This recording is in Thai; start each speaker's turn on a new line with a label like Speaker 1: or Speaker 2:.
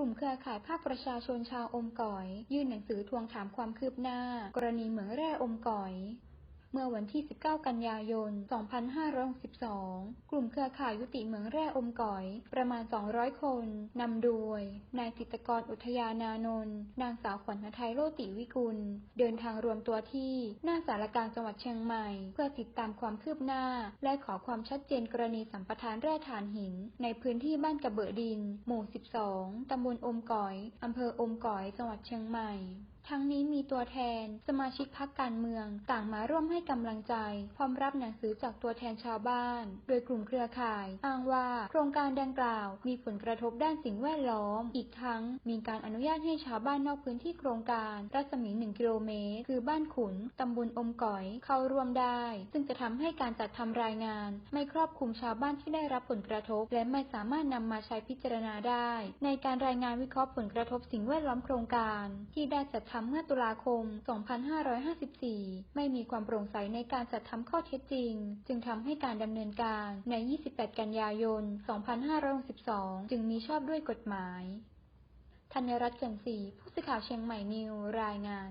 Speaker 1: ลุ่มเครือข่ายภาคประชาชนชาวอมก๋อย ยื่นหนังสือทวงถามความคืบหน้า กรณีเหมืองแร่อมก๋อย เมื่อวันที่ 19 กันยายน 2562 กลุ่มเครือข่ายยุติเหมืองแร่อมก๋อย ประมาณ 200 คน นำโดย นายจิตกรอุทยานานนท์ นางสาวขวัญฤทัยโรติวิกุล เดินทางรวมตัวที่หน้าสารกลางจังหวัดเชียงใหม่ เพื่อติดตามความคืบหน้า และขอความชัดเจนกรณีสัมปทานแร่ถ่านหิน ในพื้นที่บ้านกระเบอะดิน หมู่ 12 ตำบลอมก๋อย อำเภออมก๋อย จังหวัดเชียงใหม่ทั้งนี้มีตัวแทน สมาชิกพักการเมือง ต่างมาร่วมให้กำลังใจ พร้อมรับหนังสือจากตัวแทนชาวบ้าน โดยกลุ่มเครือข่าย อ้างว่าโครงการดังกล่าว มีผลกระทบด้านสิ่งแวดล้อม อีกทั้งมีการอนุญาตให้ชาวบ้านนอกพื้นที่โครงการ รัศมี 1 กิโลเมตร คือบ้านขุนตำบลอมก๋อยเข้าร่วมได้ ซึ่งจะทำให้การจัดทำรายงาน ไม่ครอบคลุมชาวบ้านที่ได้รับผลกระทบ และไม่สามารถนำมาใช้พิจารณาได้ ในการรายงานวิเคราะห์ผลกระทบสิ่งแวดล้อมโครงการ ที่ได้จัดทำเมื่อตุลาคม 2554 ไม่มีความโปร่งใสในการจัดทำข้อเท็จจริง จึงทำให้การดำเนินการใน 28 กันยายน 2562 จึงมีชอบด้วยกฎหมาย ธัญรัตน์เกินศรีผู้สื่อข่าวเชียงใหม่นิวรายงาน